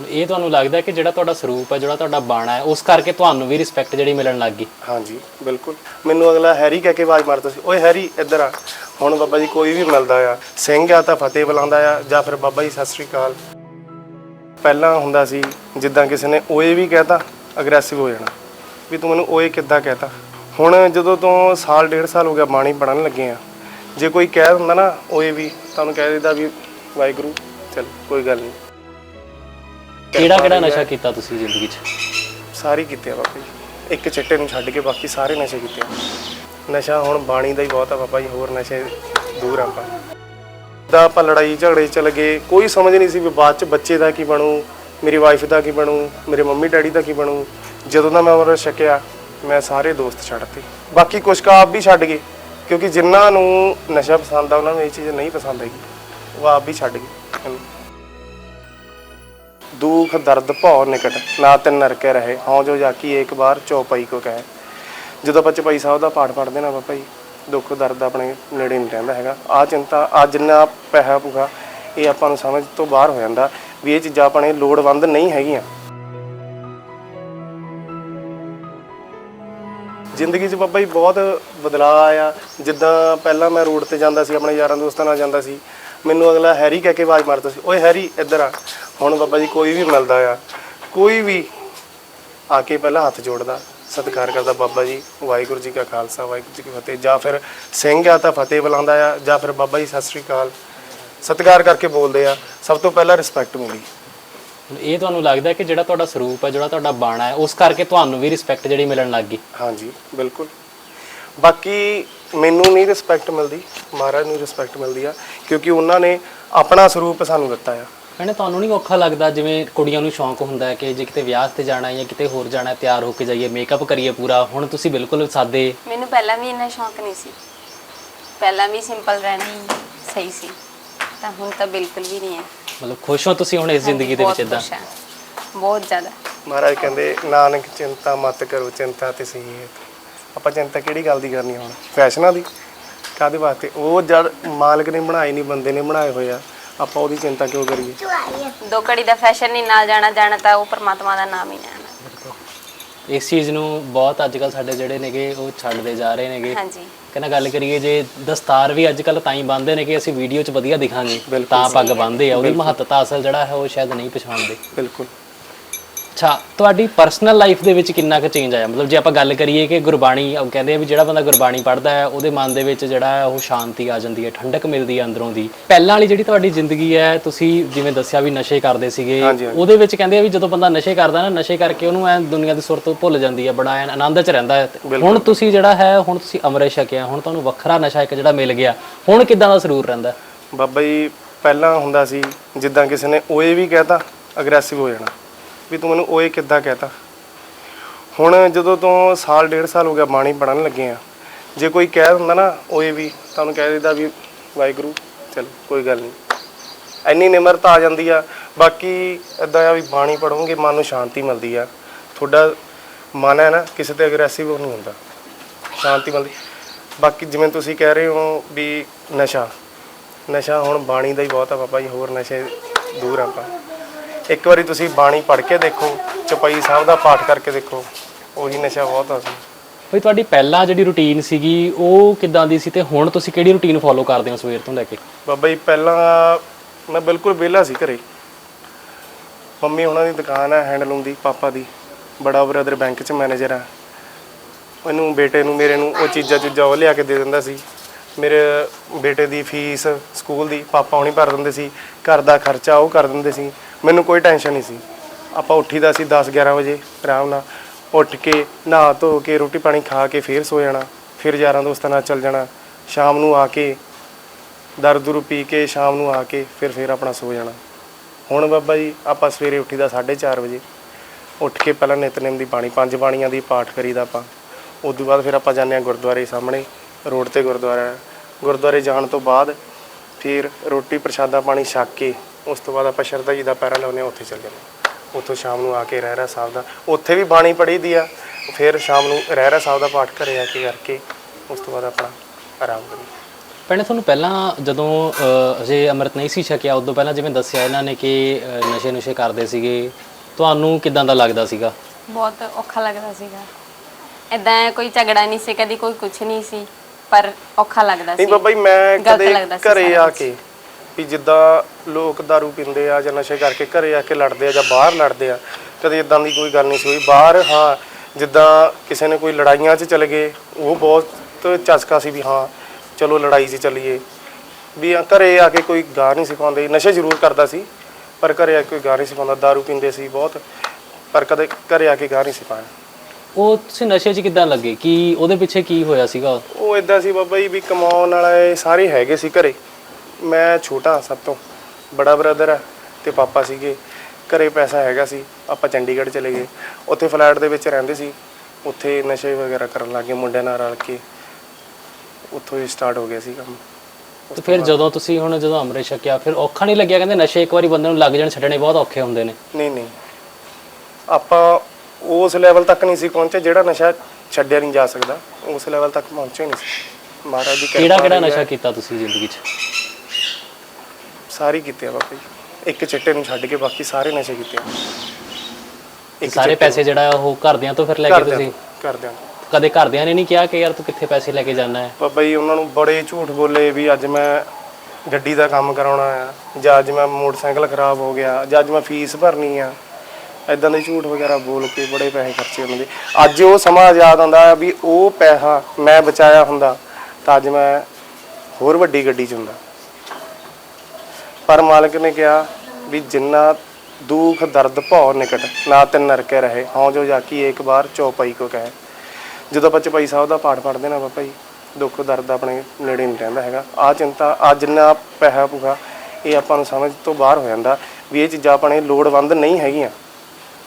ਇਹ ਤੁਹਾਨੂੰ ਲੱਗਦਾ ਕਿ ਜਿਹੜਾ ਤੁਹਾਡਾ ਸਰੂਪ ਹੈ, ਜਿਹੜਾ ਤੁਹਾਡਾ ਬਾਣਾ ਹੈ, ਉਸ ਕਰਕੇ ਤੁਹਾਨੂੰ ਵੀ ਰਿਸਪੈਕਟ ਜਿਹੜੀ ਮਿਲਣ ਲੱਗ ਗਈ? ਹਾਂਜੀ, ਬਿਲਕੁਲ। ਮੈਨੂੰ ਅਗਲਾ ਹੈਰੀ ਕਹਿ ਕੇ ਆਵਾਜ਼ ਮਾਰਦਾ ਸੀ, ਓਏ ਹੈਰੀ, ਇੱਧਰ ਆ। ਹੁਣ ਬਾਬਾ ਜੀ ਕੋਈ ਵੀ ਮਿਲਦਾ ਆ, ਸਿੰਘ ਆ ਤਾਂ ਫਤਿਹ ਬੁਲਾਉਂਦਾ ਆ, ਜਾਂ ਫਿਰ ਬਾਬਾ ਜੀ, ਸਤਿ ਸ੍ਰੀ ਅਕਾਲ। ਪਹਿਲਾਂ ਹੁੰਦਾ ਸੀ, ਜਿੱਦਾਂ ਕਿਸੇ ਨੇ ਓਏ ਵੀ ਕਹਿਤਾ ਅਗਰੈਸਿਵ ਹੋ ਜਾਣਾ। ਵੀ ਤੂੰ ਮੈਨੂੰ ਓਏ ਕਿੱਦਾਂ ਕਹਿਤਾ? ਹੁਣ ਜਦੋਂ ਤੋਂ ਸਾਲ, ਡੇਢ ਸਾਲ ਹੋ ਗਿਆ ਬਾਣੀ ਪੜਨ ਲੱਗੇ ਆ, ਜੇ ਕੋਈ ਕਹਿ ਦਿੰਦਾ ਨਾ ਓਏ ਵੀ, ਤੁਹਾਨੂੰ ਕਹਿ ਦਿੰਦਾ ਵੀ, ਵਾਹਿਗੁਰੂ, ਚਲ, ਕੋਈ ਗੱਲ ਨਹੀਂ ਕਿਹੜਾ ਕਿਹੜਾ ਨਸ਼ਾ ਕੀਤਾ ਤੁਸੀਂ ਜ਼ਿੰਦਗੀ 'ਚ? ਸਾਰੇ ਕੀਤੇ ਆ ਬਾਬਾ ਜੀ। ਇੱਕ ਚਿੱਟੇ ਨੂੰ ਛੱਡ ਕੇ ਬਾਕੀ ਸਾਰੇ ਨਸ਼ੇ ਕੀਤੇ ਆ। ਨਸ਼ਾ ਹੁਣ ਬਾਣੀ ਦਾ ਹੀ ਬਹੁਤ ਆ ਬਾਬਾ ਜੀ ਹੋਰ ਨਸ਼ੇ ਦੂਰ ਆ ਆਪਾਂ। ਦਾ ਆਪਾਂ ਲੜਾਈ ਝਗੜੇ 'ਚ ਚਲੇ ਗਏ ਕੋਈ ਸਮਝ ਨਹੀਂ ਸੀ ਵੀ ਬਾਅਦ ਚ ਬੱਚੇ ਦਾ ਕੀ ਬਣੂ ਮੇਰੀ ਵਾਈਫ ਦਾ ਕੀ ਬਣੂ ਮੇਰੇ ਮੰਮੀ ਡੈਡੀ ਦਾ ਕੀ ਬਣੂ। ਜਦੋਂ ਦਾ ਮੈਂ ਉਹਨਾਂ ਛਕਿਆ ਮੈਂ ਸਾਰੇ ਦੋਸਤ ਛੱਡਤੇ ਬਾਕੀ ਕੁਛ ਕੁ ਆਪ ਵੀ ਛੱਡ ਗਏ ਕਿਉਂਕਿ ਜਿਨ੍ਹਾਂ ਨੂੰ ਨਸ਼ਾ ਪਸੰਦ ਆ ਉਹਨਾਂ ਨੂੰ ਇਹ ਚੀਜ਼ ਨਹੀਂ ਪਸੰਦ ਹੈਗੀ। ਉਹ ਆਪ ਵੀ ਛੱਡ ਗਏ। ਦੁਖ, ਦਰਦ ਭਉ ਨਿਕਟ, ਨਾ ਤਿੰਨ ਨਰਕੇ ਰਹੇ। ਹਉ ਜੋ ਜਾਕੀ ਇੱਕ ਵਾਰ ਚੌਪਈ ਕੋ ਕਹੇ। ਜਦੋਂ ਆਪਾਂ ਚੌਪਈ ਸਾਹਿਬ ਦਾ ਪਾਠ ਪੜ੍ਹਦੇ ਨਾ ਬਾਬਾ ਜੀ, ਦੁੱਖ, ਦਰਦ ਆਪਣੇ ਨੇੜੇ ਨਹੀਂ ਰਹਿੰਦਾ ਹੈਗਾ। ਆ ਚਿੰਤਾ, ਆ ਜਿੰਨਾ ਪੈਸਾ ਪੁਗਾ, ਇਹ ਆਪਾਂ ਨੂੰ ਸਮਝ ਤੋਂ ਬਾਹਰ ਹੋ ਜਾਂਦਾ ਵੀ ਇਹ ਚੀਜ਼ਾਂ ਆਪਣੇ ਲੋੜਵੰਦ ਨਹੀਂ ਹੈਗੀਆਂ। ਜ਼ਿੰਦਗੀ 'ਚ ਬਾਬਾ ਜੀ ਬਹੁਤ ਬਦਲਾਅ ਆਇਆ। ਜਿੱਦਾਂ ਪਹਿਲਾਂ ਮੈਂ ਰੋਡ ਤੇ ਜਾਂਦਾ ਸੀ, ਆਪਣੇ ਯਾਰਾਂ ਦੋਸਤਾਂ ਨਾਲ ਜਾਂਦਾ ਸੀ ਮੈਨੂੰ ਅਗਲਾ ਹੈਰੀ ਕਹਿ ਕੇ ਆਵਾਜ਼ ਮਾਰਦਾ ਸੀ ਓਏ ਹੈਰੀ ਇੱਧਰ ਆ। ਹੁਣ ਬਾਬਾ ਜੀ ਕੋਈ ਵੀ ਮਿਲਦਾ ਆ ਕੋਈ ਵੀ ਆ ਕੇ ਪਹਿਲਾਂ ਹੱਥ ਜੋੜਦਾ ਸਤਿਕਾਰ ਕਰਦਾ ਬਾਬਾ ਜੀ ਵਾਹਿਗੁਰੂ ਜੀ ਕਾ ਖਾਲਸਾ ਵਾਹਿਗੁਰੂ ਜੀ ਕੀ ਫਤਿਹ। ਜਾਂ ਫਿਰ ਸਿੰਘ ਆ ਤਾਂ ਫਤਿਹ ਬੁਲਾਉਂਦਾ ਆ ਜਾਂ ਫਿਰ ਬਾਬਾ ਜੀ ਸਤਿ ਸ੍ਰੀ ਅਕਾਲ। ਸਤਿਕਾਰ ਕਰਕੇ ਬੋਲਦੇ ਆ। ਸਭ ਤੋਂ ਪਹਿਲਾਂ ਰਿਸਪੈਕਟ ਮਿਲੀ ਇਹ ਤੁਹਾਨੂੰ ਲੱਗਦਾ ਕਿ ਜਿਹੜਾ ਤੁਹਾਡਾ ਸਰੂਪ ਹੈ ਜਿਹੜਾ ਤੁਹਾਡਾ ਬਾਣਾ ਹੈ ਉਸ ਕਰਕੇ ਤੁਹਾਨੂੰ ਵੀ ਰਿਸਪੈਕਟ ਜਿਹੜੀ ਮਿਲਣ ਲੱਗ ਗਈ? ਹਾਂਜੀ ਬਿਲਕੁਲ। ਬਾਕੀ ਮੈਨੂੰ ਨਹੀਂ ਰਿਸਪੈਕਟ ਮਿਲਦੀ ਮਹਾਰਾਜ ਨੂੰ ਰਿਸਪੈਕਟ ਮਿਲਦੀ ਆ ਕਿਉਂਕਿ ਉਹਨਾਂ ਨੇ ਆਪਣਾ ਸਰੂਪ ਸਾਨੂੰ ਦਿੱਤਾ ਆ। ਕਹਿੰਦੇ ਤੁਹਾਨੂੰ ਨਹੀਂ ਔਖਾ ਲੱਗਦਾ ਜਿਵੇਂ ਕੁੜੀਆਂ ਨੂੰ ਸ਼ੌਂਕ ਹੁੰਦਾ ਹੈ ਕਿ ਜੇ ਕਿਤੇ ਵਿਆਹ ਤੇ ਜਾਣਾ ਹੈ ਜਾਂ ਕਿਤੇ ਹੋਰ ਜਾਣਾ ਹੈ ਤਿਆਰ ਹੋ ਕੇ ਜਾਈਏ ਮੇਕਅਪ ਕਰੀਏ ਪੂਰਾ ਹੁਣ ਤੁਸੀਂ ਬਿਲਕੁਲ ਸਾਦੇ। ਮੈਨੂੰ ਪਹਿਲਾਂ ਵੀ ਇੰਨਾ ਸ਼ੌਂਕ ਨਹੀਂ ਸੀ। ਪਹਿਲਾਂ ਵੀ ਸਿੰਪਲ ਰਹਿਣਾ ਹੀ ਸਹੀ ਸੀ ਤਾਂ ਹੁਣ ਤਾਂ ਬਿਲਕੁਲ ਵੀ ਨਹੀਂ ਹੈ। ਮਤਲਬ ਖੁਸ਼ ਹੋ ਤੁਸੀਂ ਹੁਣ ਇਸ ਜ਼ਿੰਦਗੀ ਦੇ ਵਿੱਚ ਬਹੁਤ ਇਦਾਂ ਖੁਸ਼ ਹਾਂ। ਬਹੁਤ ਜ਼ਿਆਦਾ। ਮਹਾਰਾਜ ਕਹਿੰਦੇ ਨਾਨਕ ਚਿੰਤਾ ਮਤ ਕਰੋ ਚਿੰਤਾ ਤੇ ਸਹੀ ਹੈ। ਆਪਾਂ ਚਿੰਤਾ ਕਿਹੜੀ ਗੱਲ ਦੀ ਕਰਨੀ ਹੁਣ? ਫੈਸ਼ਨਾਂ ਦੀ ਕਾਦੇ ਵਾਸਤੇ? ਉਹ ਜਦ ਮਾਲਕ ਨੇ ਬਣਾਏ ਨਹੀਂ ਬੰਦੇ ਨੇ ਬਣਾਏ ਹੋਏ ਆ ਆਪਾਂ ਉਹਦੀ ਚਿੰਤਾ ਕਿਉਂ ਕਰੀਏ? ਦੋ ਕੜੀ ਦਾ ਫੈਸ਼ਨ ਨਹੀਂ ਨਾਲ ਜਾਣਾ ਜਾਣਾ ਤਾਂ ਉਹ ਪਰਮਾਤਮਾ ਦਾ ਨਾਮ ਹੀ ਲੈਣਾ। ਇਸ ਚੀਜ਼ ਨੂੰ ਬਹੁਤ ਅੱਜ ਕੱਲ ਸਾਡੇ ਜਿਹੜੇ ਨੇਗੇ ਉਹ ਛੱਡਦੇ ਜਾ ਰਹੇ ਨੇਗੇ। ਹਾਂਜੀ। ਕਹਿੰਦਾ ਗੱਲ ਕਰੀਏ ਜੇ ਦਸਤਾਰ ਵੀ ਅੱਜ ਕੱਲ ਤਾਂ ਹੀ ਬੰਨਦੇ ਨੇ ਕਿ ਅਸੀਂ ਵੀਡੀਓ 'ਚ ਵਧੀਆ ਦਿਖਾਂਗੇ। ਤਾਂ ਪੱਗ ਬੰਨਦੇ ਆ ਉਹਦੀ ਮਹੱਤਤਾ ਅਸਲ ਜਿਹੜਾ ਹੈ ਉਹ ਸ਼ਾਇਦ ਨਹੀਂ ਪਛਾਣਦੇ। ਬਿਲਕੁਲ। ਅੱਛਾ ਤੁਹਾਡੀ ਪਰਸਨਲ ਲਾਈਫ ਦੇ ਵਿੱਚ ਕਿੰਨਾ ਕੁ ਚੇਂਜ ਆਇਆ? ਮਤਲਬ ਜੇ ਆਪਾਂ ਗੱਲ ਕਰੀਏ ਕਿ ਗੁਰਬਾਣੀ ਉਹ ਕਹਿੰਦੇ ਆ ਵੀ ਜਿਹੜਾ ਬੰਦਾ ਗੁਰਬਾਣੀ ਪੜ੍ਹਦਾ ਹੈ ਉਹਦੇ ਮਨ ਦੇ ਵਿੱਚ ਜਿਹੜਾ ਹੈ ਉਹ ਸ਼ਾਂਤੀ ਆ ਜਾਂਦੀ ਹੈ ਠੰਡਕ ਮਿਲਦੀ ਹੈ ਅੰਦਰੋਂ ਦੀ। ਪਹਿਲਾਂ ਵਾਲੀ ਜਿਹੜੀ ਤੁਹਾਡੀ ਜ਼ਿੰਦਗੀ ਹੈ ਤੁਸੀਂ ਜਿਵੇਂ ਦੱਸਿਆ ਵੀ ਨਸ਼ੇ ਕਰਦੇ ਸੀਗੇ ਹਾਂਜੀ, ਹਾਂਜੀ। ਉਹਦੇ ਵਿੱਚ ਕਹਿੰਦੇ ਆ ਵੀ ਜਦੋਂ ਬੰਦਾ ਨਸ਼ੇ ਕਰਦਾ ਨਾ ਨਸ਼ੇ ਕਰਕੇ ਉਹਨੂੰ ਐ ਦੁਨੀਆ ਦੀ ਸੁਰਤ ਭੁੱਲ ਜਾਂਦੀ ਹੈ ਬੜਾ ਐਨ ਆਨੰਦ 'ਚ ਰਹਿੰਦਾ ਹੈ। ਹੁਣ ਤੁਸੀਂ ਜਿਹੜਾ ਹੈ ਹੁਣ ਤੁਸੀਂ ਅੰਮ੍ਰਿਤ ਛਕਿਆ ਹੁਣ ਤੁਹਾਨੂੰ ਵੱਖਰਾ ਨਸ਼ਾ ਇੱਕ ਜਿਹੜਾ ਮਿਲ ਗਿਆ ਹੁਣ ਕਿਦਾਂ ਦਾ ਸਰੂਰ ਰਹਿੰਦਾ? ਬਾਬਾ ਜੀ ਪਹਿਲਾਂ ਹੁੰਦਾ ਸੀ ਜਿੱਦਾਂ ਕਿਸੇ ਨੇ ਓਏ ਵੀ ਕਹਿਤਾ ਅਗਰੈਸਿਵ ਹੋ ਜਾਣਾ। ਵੀ ਤੂੰ ਮੈਨੂੰ ਓਏ ਕਿੱਦਾਂ ਕਹਿਤਾ? ਹੁਣ ਜਦੋਂ ਤੋਂ ਸਾਲ ਡੇਢ ਸਾਲ ਹੋ ਗਿਆ ਬਾਣੀ ਪੜਨ ਲੱਗੇ ਆ, ਜੇ ਕੋਈ ਕਹਿ ਦਿੰਦਾ ਨਾ ਓਏ ਵੀ, ਤੁਹਾਨੂੰ ਕਹਿ ਦਿੰਦਾ ਵੀ ਵਾਹਿਗੁਰੂ, ਚਲ ਕੋਈ ਗੱਲ ਨਹੀਂ। ਇੰਨੀ ਨਿਮਰਤਾ ਆ ਜਾਂਦੀ ਆ, ਬਾਕੀ ਇਦਾਂ ਆ ਵੀ ਬਾਣੀ ਪੜੋਗੇ ਮਨ ਨੂੰ ਸ਼ਾਂਤੀ ਮਿਲਦੀ ਆ। ਤੁਹਾਡਾ ਮਨ ਹੈ ਨਾ, ਕਿਸੇ ਤੇ ਅਗਰੈਸਿਵ ਨਹੀਂ ਹੁੰਦਾ। ਸ਼ਾਂਤੀ ਮਿਲਦੀ। ਬਾਕੀ ਜਿਵੇਂ ਤੁਸੀਂ ਕਹਿ ਰਹੇ ਹੋ ਵੀ ਨਸ਼ਾ ਨਸ਼ਾ ਹੁਣ ਬਾਣੀ ਦਾ ਹੀ ਬਹੁਤ ਆ ਬਾਬਾ ਜੀ, ਹੋਰ ਨਸ਼ੇ ਦੂਰ ਆ ਆਪਾਂ। ਇੱਕ ਵਾਰੀ ਤੁਸੀਂ ਬਾਣੀ ਪੜ੍ਹ ਕੇ ਦੇਖੋ ਚਪਈ ਸਾਹਿਬ ਦਾ ਪਾਠ ਕਰਕੇ ਦੇਖੋ। ਉਹੀ ਨਸ਼ਾ ਬਹੁਤ ਆ ਸੀ ਬਈ ਤੁਹਾਡੀ ਪਹਿਲਾਂ ਜਿਹੜੀ ਰੁਟੀਨ ਸੀਗੀ ਉਹ ਕਿਦਾਂ ਦੀ ਸੀ ਤੇ ਹੁਣ ਤੁਸੀਂ ਕਿਹੜੀ ਰੁਟੀਨ ਫੋਲੋ ਕਰਦੇ ਹੋ ਸਵੇਰ ਤੋਂ ਲੈ ਕੇ? ਬਾਬਾ ਜੀ ਪਹਿਲਾਂ ਮੈਂ ਬਿਲਕੁਲ ਵਿਹਲਾ ਸੀ ਘਰੇ। ਮੰਮੀ ਉਹਨਾਂ ਦੀ ਦੁਕਾਨ ਹੈ ਹੈਂਡਲੂਮ ਦੀ ਪਾਪਾ ਦੀ। ਬੜਾ ਬ੍ਰਦਰ ਬੈਂਕ 'ਚ ਮੈਨੇਜਰ ਆ। ਮੈਨੂੰ ਬੇਟੇ ਨੂੰ ਮੇਰੇ ਨੂੰ ਉਹ ਚੀਜ਼ਾਂ ਚੀਜ਼ਾਂ ਉਹ ਲਿਆ ਕੇ ਦੇ ਦਿੰਦਾ ਸੀ। ਮੇਰੇ ਬੇਟੇ ਦੀ ਫੀਸ ਸਕੂਲ ਦੀ ਪਾਪਾ ਹੁਣੀ ਭਰ ਦਿੰਦੇ ਸੀ। ਘਰ ਦਾ ਖਰਚਾ ਉਹ ਕਰ ਦਿੰਦੇ ਸੀ। ਮੈਨੂੰ ਕੋਈ ਟੈਨਸ਼ਨ ਨਹੀਂ ਸੀ। ਆਪਾਂ ਉੱਠੀਦਾ ਸੀ 10 11 ਵਜੇ, ਆਰਾਮ ਨਾਲ। ਉੱਠ ਕੇ, ਨਹਾ ਧੋ ਕੇ, ਰੋਟੀ ਪਾਣੀ ਖਾ ਕੇ ਫੇਰ ਸੋ ਜਾਣਾ। ਫਿਰ ਯਾਰਾਂ ਦੋਸਤਾਂ ਨਾਲ ਚੱਲ ਜਾਣਾ। ਸ਼ਾਮ ਨੂੰ ਆ ਕੇ, ਦਰ ਦੁਰ ਪੀ ਕੇ, ਸ਼ਾਮ ਨੂੰ ਆ ਕੇ ਫਿਰ ਫਿਰ ਆਪਣਾ ਸੋ ਜਾਣਾ। ਹੁਣ ਬਾਬਾ ਜੀ, ਆਪਾਂ ਸਵੇਰੇ ਉੱਠੀਦਾ 4:30 ਵਜੇ। ਉੱਠ ਕੇ ਪਹਿਲਾਂ ਨਿਤਨੇਮ ਦੀ ਬਾਣੀ, ਪੰਜ ਬਾਣੀਆਂ ਦੀ ਪਾਠ ਕਰੀਦਾ ਆਪਾਂ। ਉਸ ਤੋਂ ਬਾਅਦ ਫਿਰ ਆਪਾਂ ਜਾਂਦੇ ਹਾਂ ਗੁਰਦੁਆਰੇ ਸਾਹਮਣੇ, ਰੋਡ ਤੇ ਗੁਰਦੁਆਰਾ। ਗੁਰਦੁਆਰੇ ਜਾਣ ਤੋਂ ਬਾਅਦ ਫਿਰ ਰੋਟੀ ਪ੍ਰਸ਼ਾਦਾ ਪਾਣੀ ਛੱਕ ਕੇ ਉਸ ਤੋਂ ਬਾਅਦ ਆਪਾਂ ਸ਼ਰਧਾ ਜੀ ਦਾ ਪੈਰਾ ਲਾਉਂਦੇ ਹਾਂ ਉੱਥੇ ਚੱਲ ਜਾਂਦੇ। ਉੱਥੋਂ ਸ਼ਾਮ ਨੂੰ ਆ ਕੇ ਰਹਿਰਾ ਸਾਹਿਬ ਦਾ ਉੱਥੇ ਵੀ ਬਾਣੀ ਪੜ੍ਹੀ ਦੀ ਆ। ਫਿਰ ਸ਼ਾਮ ਨੂੰ ਰਹਿਰਾ ਸਾਹਿਬ ਦਾ ਪਾਠ ਘਰੇ ਆ ਕੇ ਕਰਕੇ ਉਸ ਤੋਂ ਬਾਅਦ ਆਪਣਾ ਆਰਾਮ ਕਰੀਏ। ਭੈਣੇ ਤੁਹਾਨੂੰ ਪਹਿਲਾਂ ਜਦੋਂ ਅਜੇ ਅੰਮ੍ਰਿਤ ਨਹੀਂ ਸੀ ਛਕਿਆ ਉਦੋਂ ਪਹਿਲਾਂ ਜਿਵੇਂ ਦੱਸਿਆ ਇਹਨਾਂ ਨੇ ਕਿ ਨਸ਼ੇ ਨੁਸ਼ੇ ਕਰਦੇ ਸੀਗੇ ਤੁਹਾਨੂੰ ਕਿਦਾਂ ਦਾ ਲੱਗਦਾ ਸੀਗਾ? ਬਹੁਤ ਔਖਾ ਲੱਗਦਾ ਸੀਗਾ। ਇਦਾਂ ਕੋਈ ਝਗੜਾ ਨਹੀਂ ਸੀ ਕਦੀ ਕੋਈ ਕੁਝ ਨਹੀਂ ਸੀ ਪਰ ਔਖਾ ਲੱਗਦਾ ਸੀ। ਨਹੀਂ ਬਾਬਾ ਜੀ ਮੈਂ ਗਲਤ ਕਦੇ ਲੱਗਦਾ ਸੀ ਘਰੇ ਸਾਰਾ ਆ ਕੁਛ। ਕੇ ਵੀ ਜਿੱਦਾਂ ਲੋਕ दारू ਪੀਂਦੇ ਆ ਜਾਂ ਨਸ਼ੇ ਕਰਕੇ ਘਰੇ ਆ ਕੇ ਲੜਦੇ ਆ ਜਾਂ ਬਾਹਰ ਲੜਦੇ ਆ ਕਦੇ ਇਦਾਂ ਦੀ ਕੋਈ ਗੱਲ ਨਹੀਂ ਸੀ ਹੋਈ ਬਾਹਰ ਹਾਂ ਜਿੱਦਾਂ ਕਿਸੇ ਨੇ ਕੋਈ ਲੜਾਈਆਂ 'ਚ ਚਲੇ ਗਏ ਉਹ ਬਹੁਤ ਚਸਕਾ ਸੀ ਵੀ ਹਾਂ ਚਲੋ ਲੜਾਈ 'ਚ ਚੱਲੀਏ ਵੀ ਆ ਘਰੇ ਆ ਕੇ ਕੋਈ ਗਾ ਨਹੀਂ ਸਿਖਾਉਂਦੇ ਨਸ਼ੇ ਜ਼ਰੂਰ ਕਰਦਾ ਸੀ ਪਰ ਘਰੇ ਆ ਕੇ ਕੋਈ ਗਾ ਨਹੀਂ ਸਿਖਾਉਂਦਾ दारू ਪੀਂਦੇ ਸੀ ਬਹੁਤ ਪਰ ਕਦੇ ਘਰੇ ਆ ਕੇ ਗਾ ਨਹੀਂ ਸਿਖਾਇਆ ਉਹ ਤੁਸੀਂ ਨਸ਼ੇ 'ਚ ਕਿਦਾਂ ਲੱਗੇ ਕੀ ਉਹਦੇ ਪਿੱਛੇ ਕੀ ਹੋਇਆ ਸੀਗਾ ਉਹ ਇਦਾਂ ਸੀ ਬਾਬਾ ਜੀ ਵੀ ਕਮਾਉਣ ਵਾਲੇ ਸਾਰੇ ਹੈਗੇ ਸੀ ਘਰੇ ਮੈਂ ਛੋਟਾ ਸਭ ਤੋਂ ਬੜਾ ਬ੍ਰਦਰ ਹੈ ਤੇ ਪਾਪਾ ਸੀਗੇ ਘਰੇ ਪੈਸਾ ਹੈਗਾ ਸੀ ਆਪਾਂ ਚੰਡੀਗੜ੍ਹ ਚਲੇ ਗਏ ਉੱਥੇ ਫਲੈਟ ਦੇ ਵਿੱਚ ਰਹਿੰਦੇ ਸੀ ਉੱਥੇ ਨਸ਼ੇ ਵਗੈਰਾ ਕਰਨ ਲੱਗੇ ਮੁੰਡਿਆਂ ਨਾਲ ਰਲ ਕੇ ਉੱਥੋਂ ਹੀ ਸਟਾਰਟ ਹੋ ਗਿਆ ਸੀ ਕੰਮ। ਤੇ ਫਿਰ ਜਦੋਂ ਤੁਸੀਂ ਹੁਣ ਜਦੋਂ ਅੰਮ੍ਰਿਤ ਛਕਿਆ ਫਿਰ ਔਖਾ ਨਹੀਂ ਲੱਗਿਆ ਕਹਿੰਦੇ ਨਸ਼ੇ ਇੱਕ ਵਾਰੀ ਬੰਦੇ ਨੂੰ ਲੱਗ ਜਾਣ ਛੱਡਣੇ ਬਹੁਤ ਔਖੇ ਹੁੰਦੇ ਨੇ। ਨਹੀਂ ਨਹੀਂ। ਆਪਾਂ ਉਸ ਲੈਵਲ ਤੱਕ ਨਹੀਂ ਸੀ ਪਹੁੰਚੇ ਜਿਹੜਾ ਨਸ਼ਾ ਛੱਡਿਆ ਨਹੀਂ ਜਾ ਸਕਦਾ ਉਸ ਲੈਵਲ ਤੱਕ ਪਹੁੰਚੇ ਨਹੀਂ ਸੀ। ਮਹਾਰਾਜ ਦੀ ਕਿਹੜਾ ਕਿਰਪਾ ਕਿਹੜਾ। ਨਸ਼ਾ ਕੀਤਾ ਤੁਸੀਂ ਜ਼ਿੰਦਗੀ 'ਚ? ਸਾਰੇ ਕੀਤੇ ਆ ਜੀ। ਇੱਕ ਚਿੱਟੇ ਨੂੰ ਛੱਡ ਕੇ ਬਾਕੀ ਸਾਰੇ ਨਸ਼ੇ ਕੀਤੇ ਆ। ਇੱਕ ਸਾਰੇ ਪੈਸੇ ਜਿਹੜਾ ਉਹ ਘਰਦਿਆਂ ਤੋਂ ਫਿਰ ਲੈ ਕੇ ਤੁਸੀਂ? ਕਰਦੇ ਆ ਕਦੇ ਘਰਦਿਆਂ ਨੇ ਨਹੀਂ ਕਿਹਾ ਕਿ ਯਾਰ ਤੂੰ ਕਿੱਥੇ ਪੈਸੇ ਲੈ ਕੇ ਜਾਣਾ ਹੈ? ਬਾਬਾ ਜੀ ਉਹਨਾਂ ਨੂੰ ਬੜੇ ਝੂਠ ਬੋਲੇ ਵੀ ਅੱਜ ਮੈਂ ਗੱਡੀ ਦਾ ਕੰਮ ਕਰਾਉਣਾ ਆ ਜਾਂ ਅੱਜ ਮੈਂ ਮੋਟਰਸਾਈਕਲ ਖਰਾਬ ਹੋ ਗਿਆ ਜਾਂ ਅੱਜ ਮੈਂ ਫੀਸ ਭਰਨੀ ਆ। ਐਦਾਂ ਦੇ ਝੂਠ ਵਗੈਰਾ ਬੋਲ ਕੇ ਬੜੇ ਪੈਸੇ ਖਰਚੇ ਉਹਨਾਂ ਦੇ ਅੱਜ ਉਹ ਸਮਾਂ ਯਾਦ ਆਉਂਦਾ ਵੀ ਉਹ ਪੈਸਾ ਮੈਂ ਬਚਾਇਆ ਹੁੰਦਾ ਤਾਂ ਅੱਜ ਮੈਂ ਹੋਰ ਵੱਡੀ ਗੱਡੀ 'ਚ ਹੁੰਦਾ। ਪਰ ਮਾਲਕ ਨੇ ਕਿਹਾ ਵੀ ਜਿੰਨਾ ਦੁੱਖ, ਦਰਦ ਭਉ ਨਿਕਟ, ਨਾ ਤਿੰਨ ਨਰਕੇ ਰਹੇ। ਹਉ ਜੋ ਜਾਕੀ ਇੱਕ ਵਾਰ ਚੌਪਈ ਕੋ ਕਹੇ। ਜਦੋਂ ਆਪਾਂ ਚੌਪਈ ਸਾਹਿਬ ਦਾ ਪਾਠ ਪੜ੍ਹਦੇ ਨਾ ਬਾਬਾ ਜੀ, ਦੁੱਖ, ਦਰਦ ਆਪਣੇ ਨੇੜੇ ਨਹੀਂ ਰਹਿੰਦਾ ਹੈਗਾ। ਆ ਚਿੰਤਾ ਆ ਜਿੰਨਾ ਪੈਸਾ ਪੂਗਾ ਇਹ ਆਪਾਂ ਨੂੰ ਸਮਝ ਤੋਂ ਬਾਹਰ ਹੋ ਜਾਂਦਾ ਵੀ ਇਹ ਚੀਜ਼ਾਂ ਆਪਣੇ ਲੋੜਵੰਦ ਨਹੀਂ ਹੈਗੀਆਂ।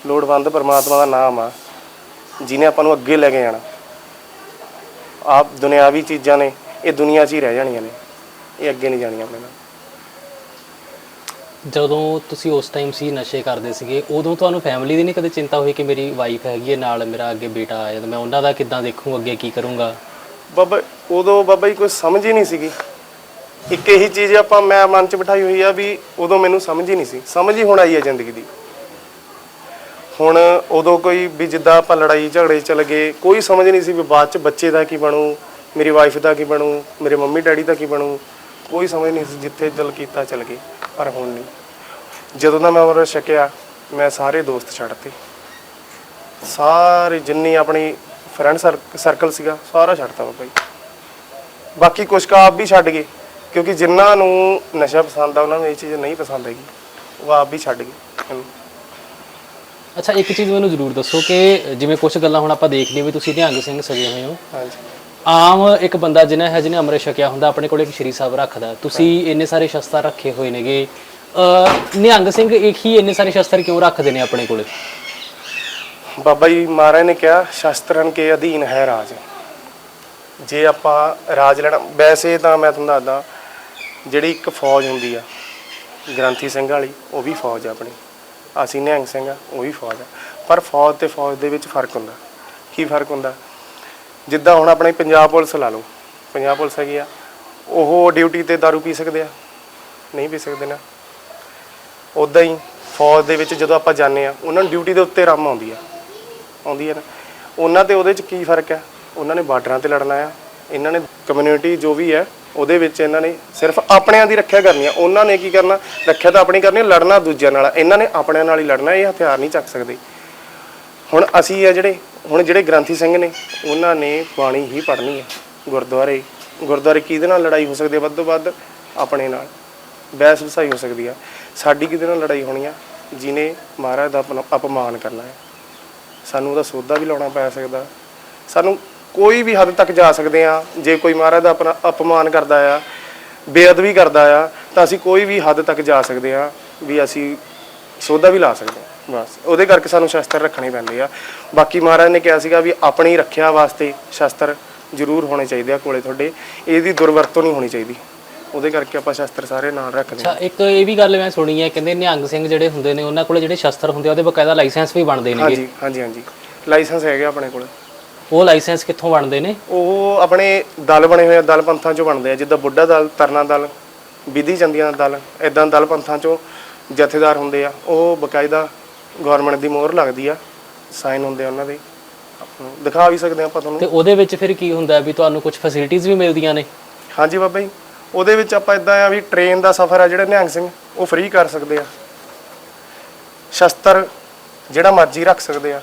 ਲੋੜਵੰਦ ਪਰਮਾਤਮਾ ਦਾ ਨਾਮ ਆ, ਜਿਹਨੇ ਆਪਾਂ ਨੂੰ ਅੱਗੇ ਲੈ ਕੇ ਜਾਣਾ। ਆਪ ਦੁਨਿਆਵੀ ਚੀਜ਼ਾਂ ਨੇ, ਇਹ ਦੁਨੀਆ 'ਚ ਹੀ ਰਹਿ ਜਾਣੀਆਂ ਨੇ। ਇਹ ਅੱਗੇ ਨਹੀਂ ਜਾਣੀਆਂ ਆਪਣੇ ਨਾਲ। ਜਦੋਂ ਤੁਸੀਂ ਉਸ ਟਾਈਮ ਸੀ, ਨਸ਼ੇ ਕਰਦੇ ਸੀਗੇ, ਉਦੋਂ ਤੁਹਾਨੂੰ ਫੈਮਿਲੀ ਦੀ ਨਹੀਂ ਕਦੇ ਚਿੰਤਾ ਹੋਈ ਕਿ ਮੇਰੀ ਵਾਈਫ ਹੈਗੀ ਹੈ, ਨਾਲ ਮੇਰਾ ਅੱਗੇ ਬੇਟਾ ਆਇਆ ਤਾਂ ਮੈਂ ਉਹਨਾਂ ਦਾ ਕਿੱਦਾਂ ਦੇਖੂੰ, ਅੱਗੇ ਕੀ ਕਰੂੰਗਾ? ਬਾਬਾ, ਉਦੋਂ ਬਾਬਾ ਜੀ ਕੋਈ ਸਮਝ ਹੀ ਨਹੀਂ ਸੀਗੀ। ਇੱਕ ਇਹੀ ਚੀਜ਼ ਆਪਾਂ ਮੈਂ ਮਨ 'ਚ ਬਿਠਾਈ ਹੋਈ ਆ ਵੀ ਉਦੋਂ ਮੈਨੂੰ ਸਮਝ ਹੀ ਨਹੀਂ ਸੀ। ਸਮਝ ਹੀ ਹੁਣ ਆਈ ਹੈ ਜ਼ਿੰਦਗੀ ਦੀ। ਹੁਣ ਉਦੋਂ ਕੋਈ ਵੀ ਜਿੱਦਾਂ ਆਪਾਂ ਲੜਾਈ ਝਗੜੇ 'ਚ ਲੱਗੇ, ਕੋਈ ਸਮਝ ਨਹੀਂ ਸੀ ਵੀ ਬਾਅਦ 'ਚ ਬੱਚੇ ਦਾ ਕੀ ਬਣੂ, ਮੇਰੀ ਵਾਈਫ ਦਾ ਕੀ ਬਣੂ, ਮੇਰੇ ਮੰਮੀ ਡੈਡੀ ਦਾ ਕੀ ਬਣੂ, ਕੋਈ ਸਮਝ ਨਹੀਂ ਸੀ ਜਿੱਥੇ ਦਿਲ ਕੀਤਾ ਚਲ ਗਏ। ਪਰ ਹੁਣ ਨਹੀਂ। ਜਦੋਂ ਦਾ ਮੈਂ ਅਮਰ ਛਕਿਆ ਮੈਂ ਸਾਰੇ ਦੋਸਤ ਛੱਡਤੇ। ਸਾਰੇ ਜਿੰਨੀ ਆਪਣੀ ਫਰੈਂਡ ਸਰਕਲ ਸੀਗਾ ਸਾਰਾ ਛੱਡਤਾ ਬਾਬਾ ਜੀ ਬਾਕੀ ਕੁਝ ਕਾ ਆਪ ਵੀ ਛੱਡ ਗਏ ਕਿਉਂਕਿ ਜਿਨ੍ਹਾਂ ਨੂੰ ਨਸ਼ਾ ਪਸੰਦ ਆ ਉਹਨਾਂ ਨੂੰ ਇਹ ਚੀਜ਼ ਨਹੀਂ ਪਸੰਦ ਹੈਗੀ। ਉਹ ਆਪ ਵੀ ਛੱਡ ਗਏ। ਅੱਛਾ ਇੱਕ ਚੀਜ਼ ਮੈਨੂੰ ਜ਼ਰੂਰ ਦੱਸੋ ਕਿ ਜਿਵੇਂ ਕੁਝ ਗੱਲਾਂ ਹੁਣ ਆਪਾਂ ਦੇਖ ਲਈਏ ਵੀ ਤੁਸੀਂ ਨਿਹੰਗ ਸਿੰਘ ਸਜੇ ਹੋਏ ਹੋ। ਹਾਂਜੀ। ਆਮ ਇੱਕ ਬੰਦਾ ਜਿਹਨੇ ਹੈ ਜਿਹਨੇ ਅੰਮ੍ਰਿਤ ਛਕਿਆ ਹੁੰਦਾ ਆਪਣੇ ਕੋਲ ਇੱਕ ਸ਼੍ਰੀ ਸਾਹਿਬ ਰੱਖਦਾ ਤੁਸੀਂ ਇੰਨੇ ਸਾਰੇ ਸ਼ਸਤਰ ਰੱਖੇ ਹੋਏ ਨੇਗੇ। ਅ ਨਿਹੰਗ ਸਿੰਘ ਇੱਕ ਹੀ ਇੰਨੇ ਸਾਰੇ ਸ਼ਸਤਰ ਕਿਉਂ ਰੱਖਦੇ ਨੇ ਆਪਣੇ ਕੋਲ? ਬਾਬਾ ਜੀ ਮਹਾਰਾਜ ਨੇ ਕਿਹਾ ਸ਼ਸਤਰਨ ਕੇ ਅਧੀਨ ਹੈ ਰਾਜ। ਜੇ ਆਪਾਂ ਰਾਜ ਲੈਣਾ ਵੈਸੇ ਤਾਂ ਮੈਂ ਤੁਹਾਨੂੰ ਦੱਸਦਾ ਜਿਹੜੀ ਇੱਕ ਫੌਜ ਹੁੰਦੀ ਆ ਗ੍ਰੰਥੀ ਸਿੰਘ ਵਾਲੀ ਉਹ ਵੀ ਫੌਜ ਆ ਆਪਣੀ। ਅਸੀਂ ਨਿਹੰਗ ਸਿੰਘ ਆ ਉਹ ਵੀ ਫੌਜ ਆ। ਪਰ ਫੌਜ ਤੇ ਫੌਜ ਦੇ ਵਿੱਚ ਫ਼ਰਕ ਹੁੰਦਾ। ਕੀ ਫ਼ਰਕ ਹੁੰਦਾ? ਜਿੱਦਾਂ ਹੁਣ ਆਪਣੇ ਪੰਜਾਬ ਪੁਲਿਸ ਲਾ ਲਓ, ਪੰਜਾਬ ਪੁਲਿਸ ਹੈਗੀ ਆ, ਉਹ ਡਿਊਟੀ ਤੇ दारू ਪੀ ਸਕਦੇ ਆ, ਨਹੀਂ ਪੀ ਸਕਦੇ ਨਾ। ਉਦਾਂ ਹੀ ਫੌਜ ਦੇ ਵਿੱਚ ਜਦੋਂ ਆਪਾਂ ਜਾਂਦੇ ਆ, ਉਹਨਾਂ ਨੂੰ ਡਿਊਟੀ ਦੇ ਉੱਤੇ ਰਮ ਆਉਂਦੀ ਆ, ਆਉਂਦੀ ਹੈ ਨਾ। ਉਹਨਾਂ ਤੇ ਉਹਦੇ ਚ ਕੀ ਫ਼ਰਕ ਹੈ ਉਹਨਾਂ ਨੇ ਬਾਰਡਰਾਂ ਤੇ ਲੜਨਾ ਆ, ਇਹਨਾਂ ਨੇ ਕਮਿਊਨਿਟੀ ਜੋ ਵੀ ਹੈ ਉਹਦੇ ਵਿੱਚ ਇਹਨਾਂ ਨੇ ਸਿਰਫ ਆਪਣਿਆਂ ਦੀ ਰੱਖਿਆ ਕਰਨੀ ਆ। ਉਹਨਾਂ ਨੇ ਕੀ ਕਰਨਾ? ਰੱਖਿਆ ਤਾਂ ਆਪਣੀ ਕਰਨੀ ਲੜਨਾ ਦੂਜਿਆਂ ਨਾਲ ਇਹਨਾਂ ਨੇ ਆਪਣਿਆਂ ਨਾਲ ਹੀ ਲੜਨਾ, ਇਹ ਹਥਿਆਰ ਨਹੀਂ ਚੱਕ ਸਕਦੇ। ਹੁਣ ਅਸੀਂ ਆ ਜਿਹੜੇ ਹੁਣ ਜਿਹੜੇ ਗ੍ਰੰਥੀ ਸਿੰਘ ਨੇ, ਉਹਨਾਂ ਨੇ ਬਾਣੀ ਹੀ ਪੜ੍ਹਨੀ ਹੈ ਗੁਰਦੁਆਰੇ। ਗੁਰਦੁਆਰੇ ਕਿਹਦੇ ਨਾਲ ਲੜਾਈ ਹੋ ਸਕਦੀ ਹੈ? ਵੱਧ ਤੋਂ ਵੱਧ ਆਪਣੇ ਨਾਲ। ਬਹਿਸ ਵਸਾਈ ਹੋ ਸਕਦੀ ਆ ਸਾਡੀ ਕਿਹਦੇ ਨਾਲ ਲੜਾਈ ਹੋਣੀ ਆ? ਜਿਨੇ ਮਹਾਰਾਜ ਦਾ ਅਪਨ- ਅਪਮਾਨ ਕਰਨਾ ਹੈ। ਸਾਨੂੰ ਉਹਦਾ ਸੋਧਾ ਵੀ ਲਾਉਣਾ ਪੈ ਸਕਦਾ। ਸਾਨੂੰ ਕੋਈ ਵੀ ਹੱਦ ਤੱਕ ਜਾ ਸਕਦੇ ਆ ਜੇ ਕੋਈ ਮਹਾਰਾਜ ਦਾ ਆਪਣਾ ਅਪਮਾਨ ਕਰਦਾ ਆ, ਬੇਅਦਬੀ ਕਰਦਾ ਆ, ਤਾਂ ਅਸੀਂ ਕੋਈ ਵੀ ਹੱਦ ਤੱਕ ਜਾ ਸਕਦੇ ਆ ਵੀ ਅਸੀਂ ਸੋਧਾ ਵੀ ਲਾ ਸਕਦੇ ਆ ਬਸ। ਉਹਦੇ ਕਰਕੇ ਸਾਨੂੰ ਸ਼ਸਤਰ ਰੱਖਣੇ ਪੈਂਦੇ ਆ। ਬਾਕੀ ਮਹਾਰਾਜ ਨੇ ਕਿਹਾ ਸੀਗਾ ਵੀ ਆਪਣੀ ਰੱਖਿਆ ਵਾਸਤੇ ਸ਼ਸਤਰ ਜ਼ਰੂਰ ਹੋਣੇ ਚਾਹੀਦੇ ਆ ਕੋਲੇ ਤੁਹਾਡੇ। ਇਹਦੀ ਦੁਰਵਰਤੋਂ ਨਹੀਂ ਹੋਣੀ ਚਾਹੀਦੀ। ਉਹਦੇ ਕਰਕੇ ਆਪਾਂ ਸ਼ਸਤਰ ਸਾਰੇ ਨਾਲ ਰੱਖਦੇ ਆ ਅੱਛਾ ਇੱਕ ਇਹ ਵੀ ਗੱਲ ਮੈਂ ਸੁਣੀ ਹੈ ਕਹਿੰਦੇ ਨਿਹੰਗ ਸਿੰਘ ਜਿਹੜੇ ਹੁੰਦੇ ਨੇ ਉਹਨਾਂ ਕੋਲ ਜਿਹੜੇ ਸ਼ਸਤਰ ਹੁੰਦੇ ਆ ਉਹਦੇ ਬਕਾਇਦਾ ਲਾਇਸੈਂਸ ਵੀ ਬਣਦੇ ਨੇਗੇ। ਹਾਂਜੀ ਹਾਂਜੀ ਹਾਂਜੀ। ਲਾਇਸੈਂਸ ਹੈਗੇ ਆਪਣੇ ਕੋਲ। ਉਹ ਲਾਇਸੈਂਸ ਕਿੱਥੋਂ ਬਣਦੇ ਨੇ? ਉਹ ਆਪਣੇ ਦਲ ਬਣੇ ਹੋਏ ਆ ਦਲ ਪੰਥਾਂ ਚੋਂ ਬਣਦੇ ਆ। ਜਿੱਦਾਂ ਬੁੱਢਾ ਦਲ ਤਰਨਾ ਦਲ ਵਿਧੀ ਚੰਦੀਆਂ ਦਲ ਇਦਾਂ ਦਲ ਪੰਥਾਂ ਚੋਂ ਜਥੇਦਾਰ ਹੁੰਦੇ ਆ। ਉਹ ਬਕਾਇਦਾ ਗਵਰਨਮੈਂਟ ਦੀ ਮੋਹਰ ਲੱਗਦੀ ਆ ਸਾਈਨ ਹੁੰਦੇ ਆ ਉਹਨਾਂ ਦੇ। ਆਪਾਂ ਨੂੰ ਦਿਖਾ ਵੀ ਸਕਦੇ ਆ ਆਪਾਂ ਤੁਹਾਨੂੰ। ਤੇ ਉਹਦੇ ਵਿੱਚ ਫਿਰ ਕੀ ਹੁੰਦਾ ਵੀ ਤੁਹਾਨੂੰ ਕੁਝ ਫੈਸਿਲਿਟੀਆਂ ਵੀ ਮਿਲਦੀਆਂ ਨੇ? ਹਾਂਜੀ ਬਾਬਾ ਜੀ ਉਹਦੇ ਵਿੱਚ ਆਪਾਂ ਇਦਾਂ ਆ ਵੀ ਟ੍ਰੇਨ ਦਾ ਸਫ਼ਰ ਆ ਜਿਹੜਾ ਨਿਹੰਗ ਸਿੰਘ ਉਹ ਫ੍ਰੀ ਕਰ ਸਕਦੇ ਆ। ਸ਼ਸਤਰ ਜਿਹੜਾ ਮਰਜ਼ੀ ਰੱਖ ਸਕਦੇ ਆ।